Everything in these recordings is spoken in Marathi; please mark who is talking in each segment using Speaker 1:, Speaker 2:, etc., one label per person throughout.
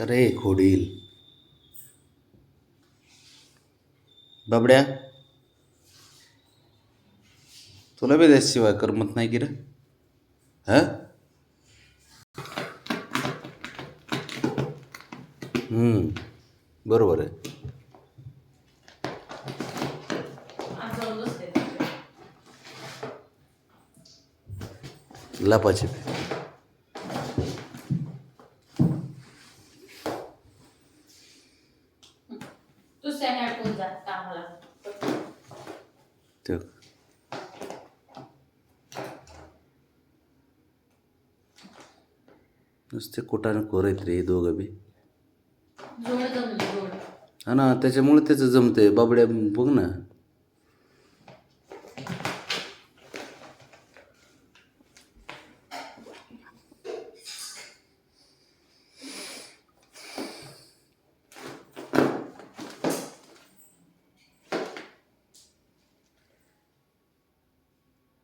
Speaker 1: अरे खोडील. बाबड्या. तुला बी त्याशिवाय करमत नाही की रे? हा? हम्म, बरोबर आहे. लपाचे.
Speaker 2: दुसऱ्या हॅडफोन जा कामाला
Speaker 1: ते नुसते कुठाने कोर आहेत रे दोघं बी.
Speaker 2: जोड जमली जोड.
Speaker 1: हा ना त्याच्यामुळे त्याचं जमतंय. बाबड्या बघ ना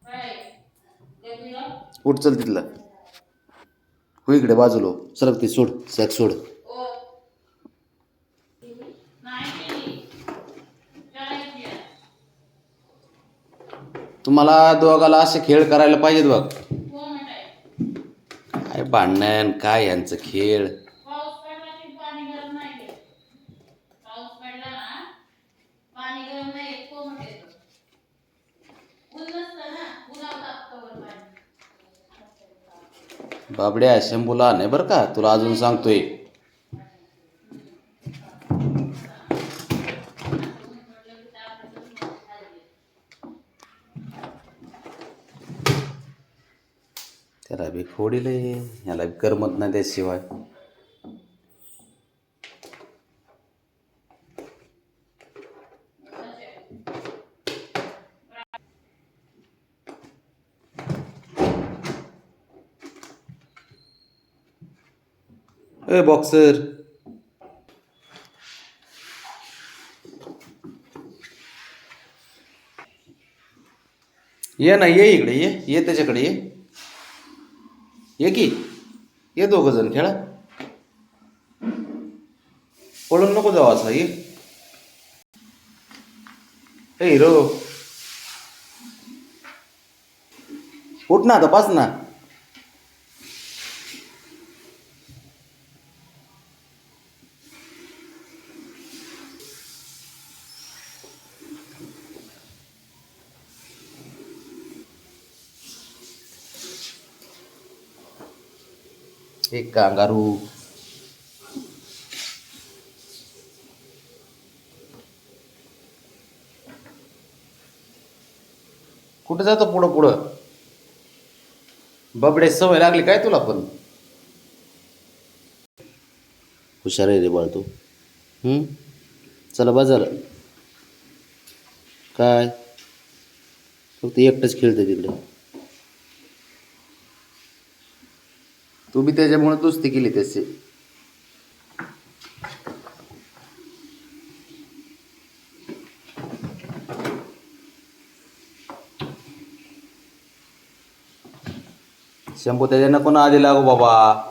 Speaker 2: काय गजनीला?
Speaker 1: उठ चल तिथला. हो इकडे बाजूला हो. सरक ते सोड सॅक सोड. तुम्हाला दोघाला असे खेळ करायला पाहिजेत बघ. काय भांडण काय यांचं खेळ
Speaker 2: पाऊस पडला की पाणी गरम नाही घेत. पाऊस पडला ना पाणी गरम नाही येत, कोण म्हणते तो? ऊन नसतं ना उन्हावर तापतं वर पाणी
Speaker 1: बाबड्या शंभूला नाही बरं का तुला अजून सांगतोय. त्याला बी फोडील याला बी करमत नाही त्याशिवाय. ए बॉक्सर ये ना ये इकडे ये ये त्याच्याकडे ये। ये की ये दोघं जण खेळा। पळून नको जाऊ असा ये। ए हिरो। उठ ना आता ना। एक कांगारू. कुठं जातो पुढं पुढं? बबडे सवय लागली काय तुला पण? हुशार आहे रे बाळतो. हम्म? चला बाजार. काय? फक्त एकटंच खेळतं तिकडे. तू बी त्याच्यामुळे दोस्ती केली त्याची. शंभू त्याच्या नको ना आधी लागू बाबा?